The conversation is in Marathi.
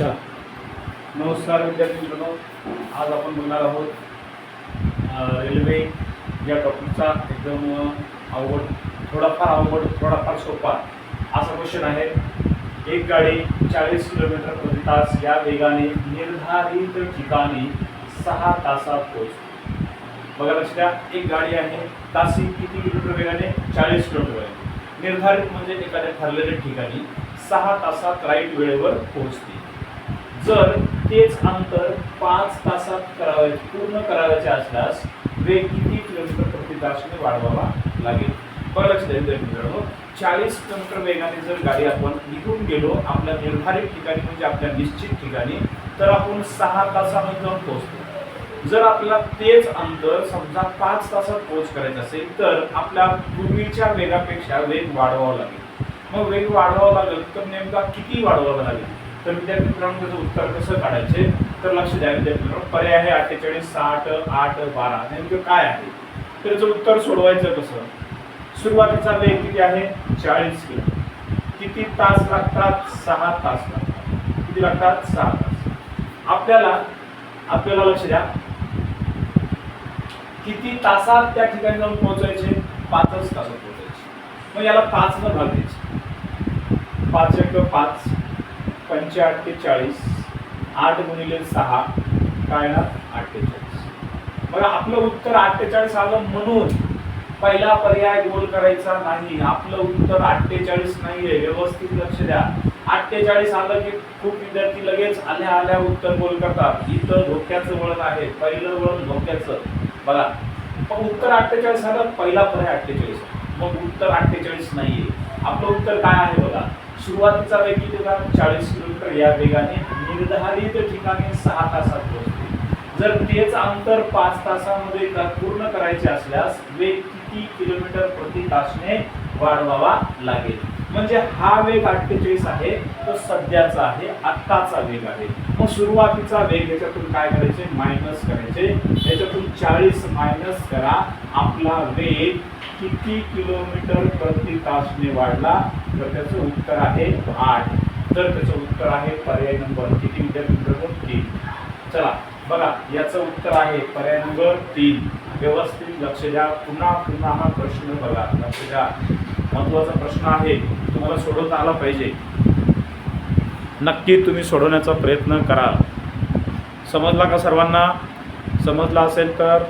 अच्छा. नमस्कार विद्यार्थी मित्रांनो. आज आपण बोलणार आहोत रेल्वे या टॉपिकचा एकदम अवघड थोडाफार अवघड थोडाफार सोपा असा क्वेश्चन आहे. एक गाडी चाळीस किलोमीटर प्रति तास या वेगाने निर्धारित ठिकाणी सहा तासात पोहोचते. बघा लक्ष द्या एक गाडी आहे तासी किती किलोमीटर वेगाने? चाळीस किलोमीटर वेगाने. निर्धारित म्हणजे एखाद्या ठरलेल्या ठिकाणी सहा तासात राईट वेळेवर पोहोचते. जर तेच अंतर पाच तासात करावे पूर्ण करावयाचे असल्यास वेग किती किलोमीटर प्रति तासने वाढवावा लागेल? बरं लक्ष द्यायचं मित्रांनो. चाळीस किलोमीटर वेगाने जर गाडी आपण निघून गेलो आपल्या निर्धारित ठिकाणी म्हणजे आपल्या निश्चित ठिकाणी तर आपण सहा तासामध्ये जाऊन पोहोचतो. जर आपल्याला तेच अंतर समजा पाच तासात पोहोच करायचं असेल तर आपल्या पूर्वीच्या वेगापेक्षा वेग वाढवावा लागेल. मग वेग वाढवावा लागेल तर नेमका किती वाढवावा लागेल? तर विद्यार्थी मित्रांनो त्याचं उत्तर कसं काढायचे? तर लक्ष द्या विद्यार्थी मित्रांनो. पर्याय आहे अठ्ठेचाळीस साठ आठ बारा. नेमकं काय आहे? तर याचं उत्तर सोडवायचं कसं? सुरुवातीचा वेग किती आहे? चाळीस किलो. किती तास लागतात? सहा तास लागतात. किती लागतात? सहा तास. आपल्याला आपल्याला लक्ष द्या. किती तासात त्या ठिकाणी जाऊन पोहोचायचे? पाचच तासात पोहोचायचे. मग याला पाच न भाग द्यायचे. पाच एक पाच. पंच्याऐंशी चाळीस आठ गुणिले सहा काय ना अठ्ठेचाळीस. बघा आपलं उत्तर अठ्ठेचाळीस आलं म्हणून पहिला पर्याय गोल करायचा नाही. आपलं उत्तर अठ्ठेचाळीस नाहीये. व्यवस्थित लक्ष द्या. अठ्ठेचाळीस आलं की खूप विद्यार्थी लगेच आल्या आल्या उत्तर गोल करतात. इथं धोक्याचं वळण आहे. पहिलं वळण धोक्याचं. बघा. मग उत्तर अठ्ठेचाळीस आलं पहिला पर्याय अठ्ठेचाळीस. मग उत्तर अठ्ठेचाळीस नाहीये. आपलं उत्तर काय आहे बघा? सुरुवातीचा वेग किती होता चाळीस किलोमीटर या वेगाने निर्धारित ठिकाणी सहा तासात पोहोचते. जर तेच अंतर पाच तासामध्ये पूर्ण करायचे असल्यास वेग किती किलोमीटर प्रति तासने वाढवावा लागेल. म्हणजे हा वेग अठ्ठेचाळीस आहे तो सध्याचा आहे आत्ताचा वेग आहे. मग सुरुवातीचा वेग याच्यातून काय करायचे? मायनस करायचे. याच्यातून चाळीस मायनस करा. आपला वेग किती किलोमीटर प्रति तासने वाढला? तर त्याचं उत्तर आहे आठ. तर त्याचं उत्तर आहे पर्याय नंबर किती विद्यार्थी तीन. चला बघा याचं उत्तर आहे पर्याय नंबर तीन. व्यवस्थित लक्ष द्या. पुन्हा पुन्हा हा प्रश्न बघा. लक्ष द्या. महत्त्वाचा प्रश्न आहे. तुम्हाला सोडवता आला पाहिजे. नक्की तुम्ही सोडवण्याचा प्रयत्न करा. समजला का सर्वांना? समजला असेल तर